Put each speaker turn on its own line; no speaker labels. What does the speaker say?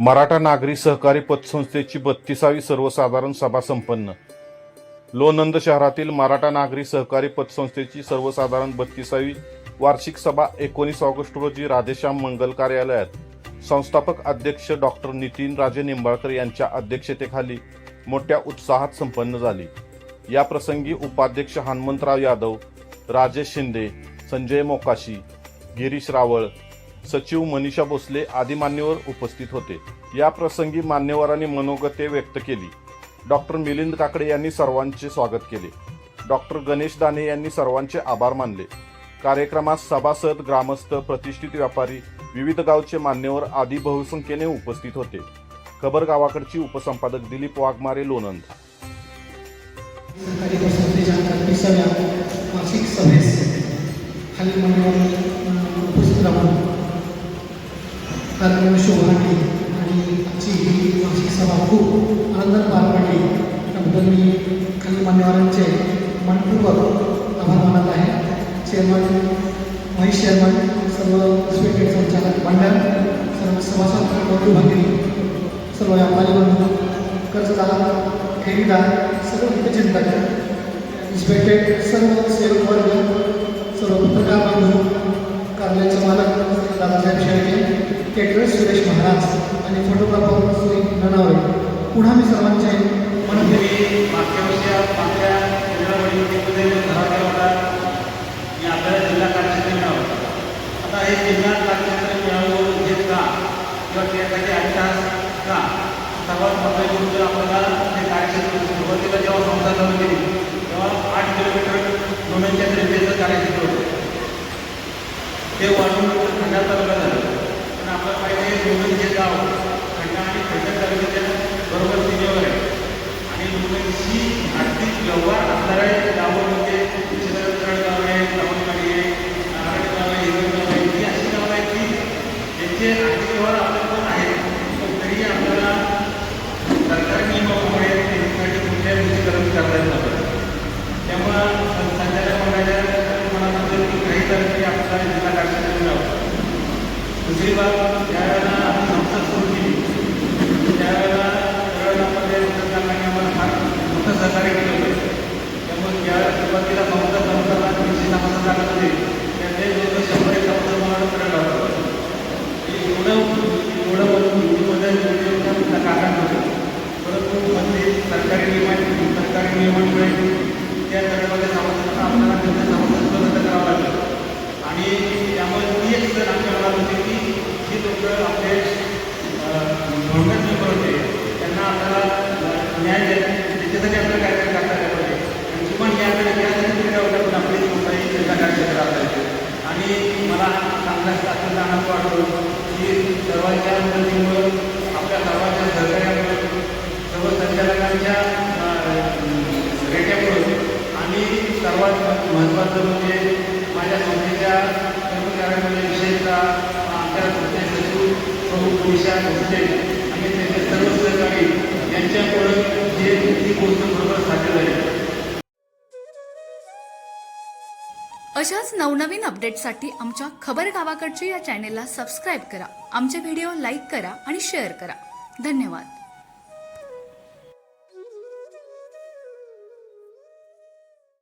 मराठा नागरी सहकारी पतसंस्थेची बत्तीसावी सर्वसाधारण सभा संपन्न. लोणंद शहरातील मराठा नागरी सहकारी पतसंस्थेची सर्वसाधारण बत्तीसावी वार्षिक सभा एकोणीस ऑगस्ट रोजी राधेश्याम मंगल कार्यालयात. संस्थापक अध्यक्ष डॉक्टर नितीन राजे निंबाळकर यांच्या अध्यक्षतेखाली मोठ्या उत्साहात संपन्न झाली. या प्रसंगी उपाध्यक्ष हनुमंतराव यादव राजेश शिंदे संजय मोकाशी गिरीश रावळ सचिव मनीषा भोसले आदी मान्यवर उपस्थित होते. या प्रसंगी मान्यवरांनी मनोगते व्यक्त केली. डॉक्टर मिलिंद काकडे यांनी सर्वांचे स्वागत केले. डॉक्टर गणेश दाने यांनी सर्वांचे आभार मानले. कार्यक्रमात सभासद ग्रामस्थ प्रतिष्ठित व्यापारी विविध गावचे मान्यवर आदी बहुसंख्येने उपस्थित होते. खबर गावाकडची उपसंपादक दिलीप वाघमारे लोणंद.
सरकारी सभेस खालील कार्यक्रम शोभा आणि आमची ही वार्षिक सभा खूप आनंदात पार पडली. त्याबद्दल मी काही मान्यवरांचे मनपूर्वक आभार मानत आहे. चेअरमन व्हाईस चेअरमन सर्व रिस्पेक्टेड संचालक मंडळ सर्व सभासद बंधू भगिनी सर्व व्यापारी बंधू कर्जदार ठेवीदार सर्व हितचिंतक रिस्पेक्टेड सर्व सेवक वर्ग सर्व पत्रकार बंधू कार्यालयाचे मालक दादासाहेब शेळके आणि फोटोग्राफर सुनील ननावरे पुन्हा मी सर्वांचे मनपूर्वक
तरी मागच्या वर्षी आपल्या होता आपल्याला जिल्हा कार्यक्षेत्र मिळावं आता हे जिल्हा कार्यक्षेत्र मिळावं का? किंवा त्यासाठी का? सर्वात महत्त्वाची गोष्ट आपल्याला ते कार्यक्षेत्र सुरुवातीला जेव्हा संस्था चालू केली तेव्हा आठ किलोमीटर दोन्हीच्या रेल्वेचं कार्यक्षेत्र होतं. ते वाढून खंडात तालुका झालं पण आपल्याला पाहिजे गाव खंडा आणि खंडा तालुक्याच्या बरोबर सीमेवर आहे आणि लोकांची आर्थिक व्यवहार असणारे गावं म्हणजे चित्रकरण गाव आहे कमलवाडी आहे नारायण गाव आहे हिरण गाव आहे ही अशी गावं आहेत की त्यांचे आर्थिक व्यवहार आपल्याकडून आहेत पण तरी आपल्याला सरकारी नियमामुळे त्यांच्यासाठी कुठल्याही गोष्टी करत करता येत नव्हतं त्यामुळं संचालक मंडळाच्या मनामध्ये काही तरी आपल्याला जिल्हा कार्यक्षेत्र मिळावं दुसरी बाब सरकारी सरकारी नियमांमुळे त्या गटामध्ये आपल्याला त्यांच्या रद्द करावं लागलं आणि त्यामुळे ती एक जण आमच्या मनात होती की जी लोक आपले सर्वात महत्त्वाचं म्हणजे माझ्या संस्थेच्या कर्मचाऱ्यांमध्ये विशेषतः आमच्या संस्थे सचिव प्रमुख विषया भोसले आणि त्यांचे सर्व सहकारी यांच्याकडून जे ही गोष्ट बरोबर साध्य झाली.
अशाच नवनवीन अपडेटसाठी आमच्या खबर गावाकडची या चॅनेलला सबस्क्राईब करा. आमचे व्हिडिओ लाईक करा आणि शेअर करा. धन्यवाद.